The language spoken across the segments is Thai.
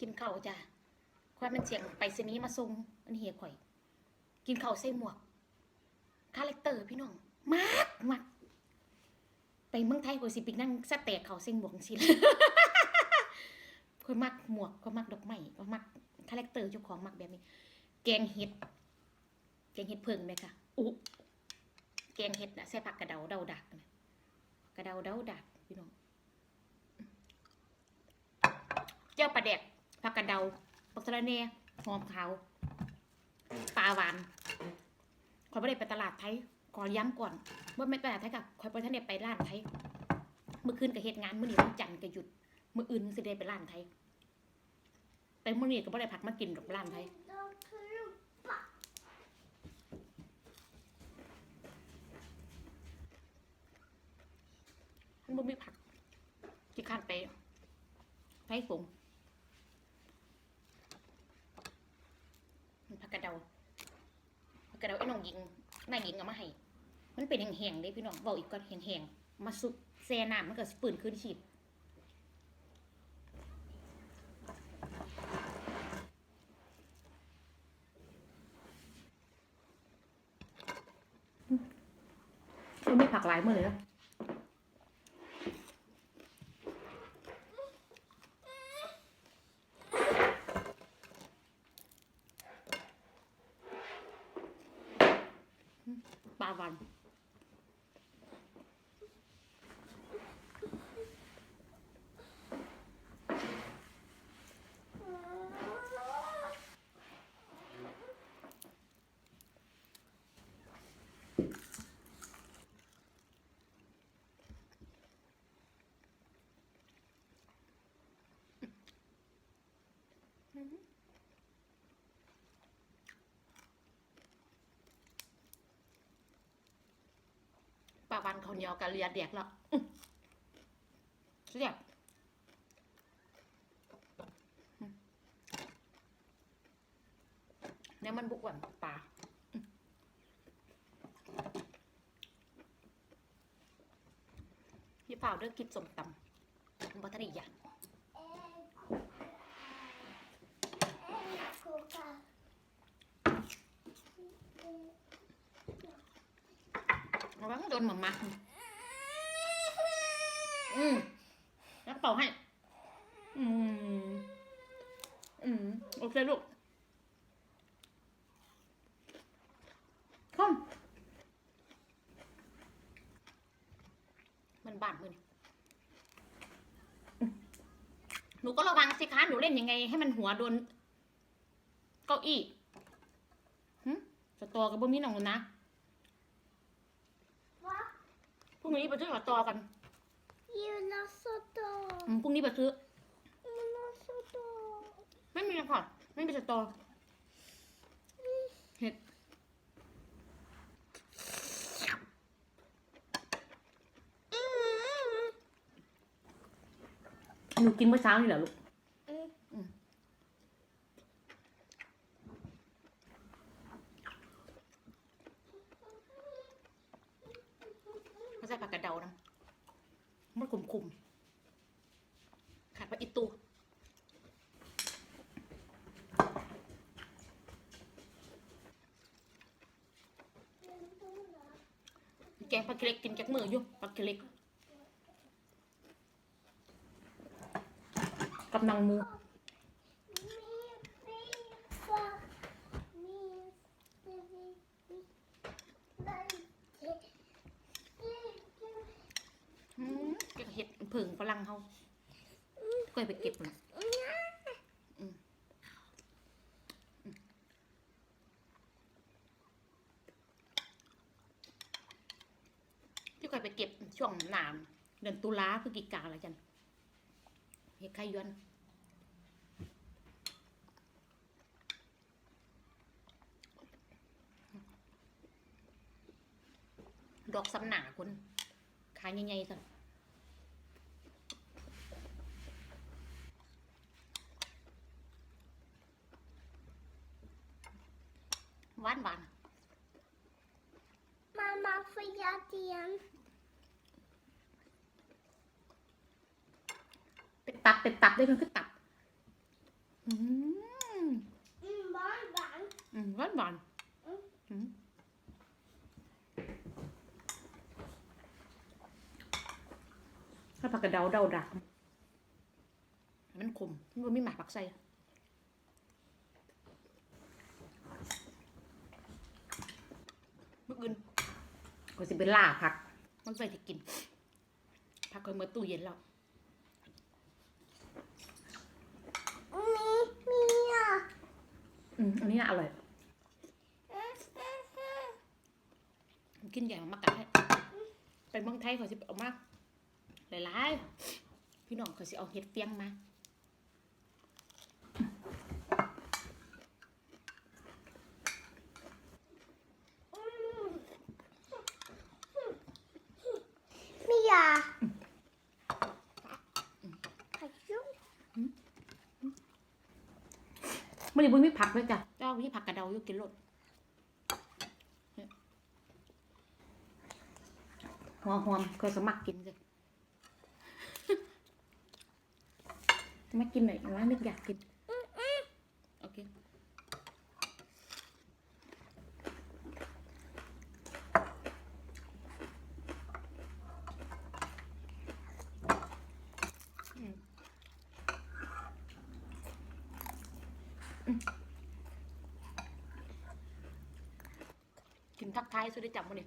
กินข้าวจ้ะควายมันเสียงไปสนี้มาส่งอันเฮียข่อย กินข้าวใส่หมวก คาแรคเตอร์พี่น้อง มากมากไปเมืองไทยข่อยสิไปนั่งสแตกเขาใส่หมวกสิเลยข่อยมักหมวกข่อยมักดอกไม้ข่อยมักคาแรคเตอร์เจ้าของมักแบบนี้ แกงเห็ด แกงเห็ดเพิ่งไหมคะอุ๊แกงเห็ดนะใส่ผักกระเดาเดาดักนะกระเดาเดาดักพี่น้องเจ้าปลาแดก ผักกระเดาปักสะระเนหอมขาวปลาหวานคอยไม่ได้ไปตลาดไทยขอย้ำก่อนว่าไม่ไปตลาดไทยกับคอยไปท่านเนี่ยไปร้านไทยเมื่อคืนกับเหตุงานเมื่อนี้วันจันทร์ก็หยุดเมื่ออื่นสิได้ไปร้านไทยแต่เมื่อนี้ก็ไม่ได้ผักมากินหรอกร้านไทยมันบ่มีผักที่ข้านไปไฟฝงมันผั กกระเดาผักกระเดาไอ้น้องหญิงนายหญิงเอามาให้มันเป็นแห้งๆเด้พี่น้องบอกอีกก่อนแห้งๆมาซุปแซ่น้ำมันก็ปืนขึ้นฉีดมันมีผักหลายมือเลยนะ Caravan. ปลาวันปลาวันเขาเหนียวกันเรียดแดกแล้วเรียบเนี่ยมันบุกหวันปลาพี่เปล่าเลือกกินสมตำบัตรอีกอย่าง ระวังโดนหมามาอืมแล้วเป่าให้ อืม อืม โอเคลูกข้มมันบาดมือนี่อืมหนูก็ระวังสิคะ หนูเล่นยังไง ให้มันหัวโดน เก้าอี้หึสตอกับบ่มีหนองนะ พรุ่งนี้ไปซื้อสตอกัน You not so tall. อืมพรุ่งนี้ไปซื้อ You not so tall. ไม่มีค่ะไม่มีสตอเห็ดหนูกินเมื่อเช้านี่เหรอลูก อืมเขาใส่ผักกระเดานะมันขมๆขาดว่าอีตูแกงปลาเกล็กกินจาก มืออยู่ปลาเกล็กกังมูอืมแกก็เห็ดผึ่งฝรั่งเขาก็ไปเก็บเลยอืมอืมที่เคยไปเก็บ ช่วงหนามเดือนตุลาพฤศจิกาอะไรจันเห็ดไข่ย้วนดอกสำหนาคุณขายใหญ่ๆสักหวานหวาน Mama förlåt igen เป็น ตับเป็นตับได้มันคือตับอืม Mm, barn, barn. อืมหวานหวานอืมอืมถ้าผักกระเดาเดาดักมันขมมันไม่หมักผักใส่เมื่อคืนก็สิเป็นล่าผัก มันใส่ที่กิน ผักก็เมื่อตู้เย็นแล้ว อืมอันนี้น่าอร่อย กินใหญ่มากกันให้ไปเมืองไทยเขาสิเอามากหลายๆ พี่น้องเขาสิเอาเห็ดเฟียงมา ไม่ได้บุญไม่ผักเลยจ้ะเจ้าพี่ผักกระเดาอยู่กินรสหัวหอมเคยสมัครกินเลยไม่กินหน่อยนะนึกอยากกิน โอเค กินทักทายสุดได้จับมันนี่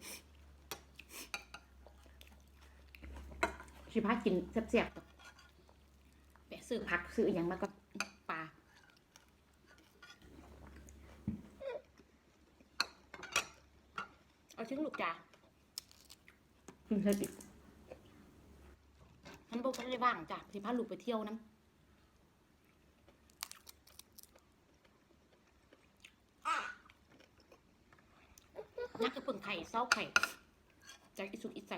ชิพากินแซ่บๆกับแปะซื้อผักซื้ออหย่างมาก็ปลาเอาชิ้นลูกจ้ากินเสร็จอีกฉันบอกว่าได้ว่างจ้ะสิพาลูกไปเที่ยวน้ำนักกระเพิ่งไข่เศร้าไข่จากอิสุกอิใจ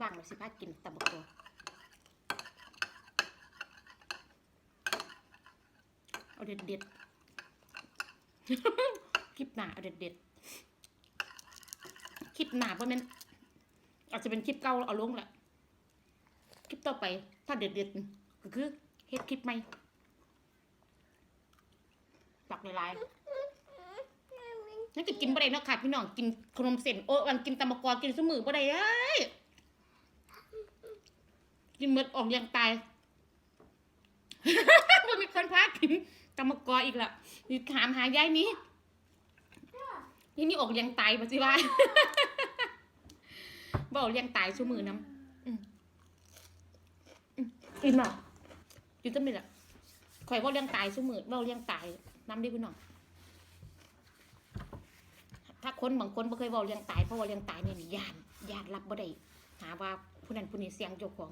ว่างเลยสิพากินตับกตัวเอาเด็ดเด็ดคลิปหนาเอาเด็ดเด็ดคลิปหนาเพราะมันอาจจะเป็นคลิปเก่าเอาลงแหละคลิปต่อไป ถ้าเด็ดเด็ดก็คือเฮ็ดคลิปใหม่ปักในไลน์ นั่นก็กินบ่ได้เนาะค่ะ พี่น้องกินขนมเส้นโอ้วันกินตำมะกอกินสมือบ่ได้เอ้ยกินเมดออกยังตายบ่มีคนพากินตำมะกออีกละนี่ถามหายายนี้นี่นี่ออกยังตายบ่สิว่าบอกยังตายสมือน้ำอืมอืมกินบ่กินจะมีละข่อยบ่เลี้ยงตายสมือบ่เลี้ยงตายน้ำดิพี่น้อง คนบางคนบ่เคยเว้าเรื่องตายเพราะว่าเรื่องตายเนี่ยนี่ญาติญาติรับบ่ได้หาว่าผู้นั้นผู้นี้เสียงเจ้าของ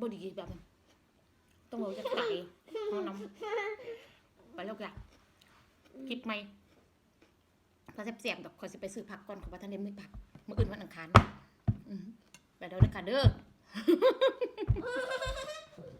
บ่ดีแบบนั้นต้องเว้าเรื่องตายเฮาะน้ำไปแล้วจ้ะคลิปใหม่พอแซ่บๆดอกขอยสิไปซื้อผักก่อนขอยบ่ทันได้มือผักเมื้ออื่นวันอังคารไปเด้อเด้อค่ะเด้อ